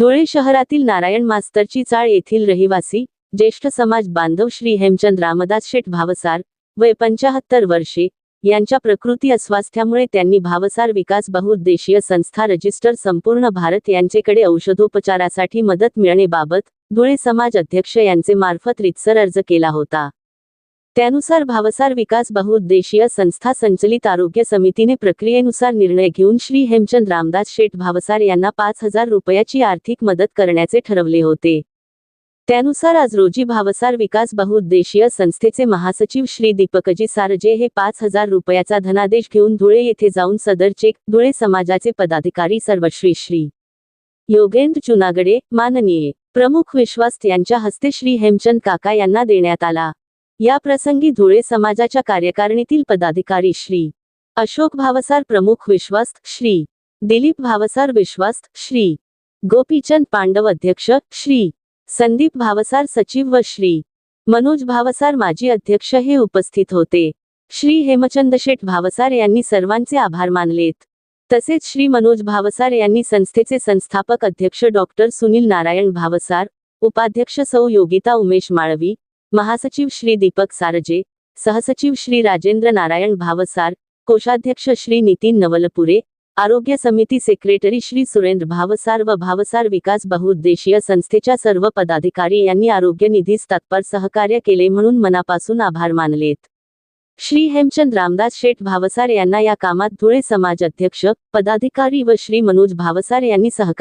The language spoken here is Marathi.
धुळे शहरातील नारायण मास्तरची चाळ येथील रहिवासी ज्येष्ठ समाज बांधव श्री हेमचंद रामदास शेठ भावसार वय पंचाहत्तर वर्षे यांच्या प्रकृती अस्वास्थ्यामुळे त्यांनी भावसार विकास बहुउद्देशीय संस्था रजिस्टर संपूर्ण भारत यांचेकडे औषधोपचारासाठी मदत मिळण्याबाबत धुळे समाज अध्यक्ष यांचे मार्फत रितसर अर्ज केला होता. त्यानुसार भावसार विकास बहुउद्देशीय संस्था संचलित आरोग्य समितीने प्रक्रियेनुसार निर्णय घेऊन श्री हेमचंद रामदास शेठ भावसार यांना पाच हजार रुपयाची आर्थिक मदत करण्याचे ठरवले होते. त्यानुसार आज रोजी भावसार विकास बहुउद्देशीय संस्थेचे महासचिव श्री दीपकजी सारजे हे पाच हजार रुपयाचा धनादेश घेऊन धुळे येथे जाऊन सदर चेक धुळे समाजाचे पदाधिकारी सर्वश्री श्री योगेंद्र चुनागडे माननीय प्रमुख विश्वास यांच्या हस्ते श्री हेमचंद काका यांना देण्यात आला. या प्रसंगी धुळे समाजाच्या कार्यकारिणीतील पदाधिकारी श्री अशोक भावसार प्रमुख विश्वास्त श्री दिलीप भावसार विश्वास्त श्री गोपीचंद पांडव अध्यक्ष श्री संदीप भावसार सचिव व श्री मनोज भावसार माजी अध्यक्ष हे उपस्थित होते. श्री हेमचंद शेठ भावसार यांनी सर्वांचे आभार मानलेत. तसेच श्री मनोज भावसार यांनी संस्थेचे संस्थापक अध्यक्ष डॉक्टर सुनील नारायण भावसार उपाध्यक्ष सौ योगिता उमेश माळवी महासचिव श्री दीपक सारजे सहसचिव श्री राजेंद्र नारायण भावसार कोषाध्यक्ष श्री नितीन नवलपुरे आरोग्य समिती सेक्रेटरी श्री सुरेंद्र भावसार व भावसार विकास बहुउद्देशीय संस्थेच्या सर्व पदाधिकारी यांनी आरोग्य निधीस तत्पर सहकार्य केले म्हणून मनापासून आभार मानलेत. श्री हेमचंद रामदास शेठ भावसार यांना या कामात धुळे समाज अध्यक्ष पदाधिकारी व श्री मनोज भावसार यांनी सहकार्य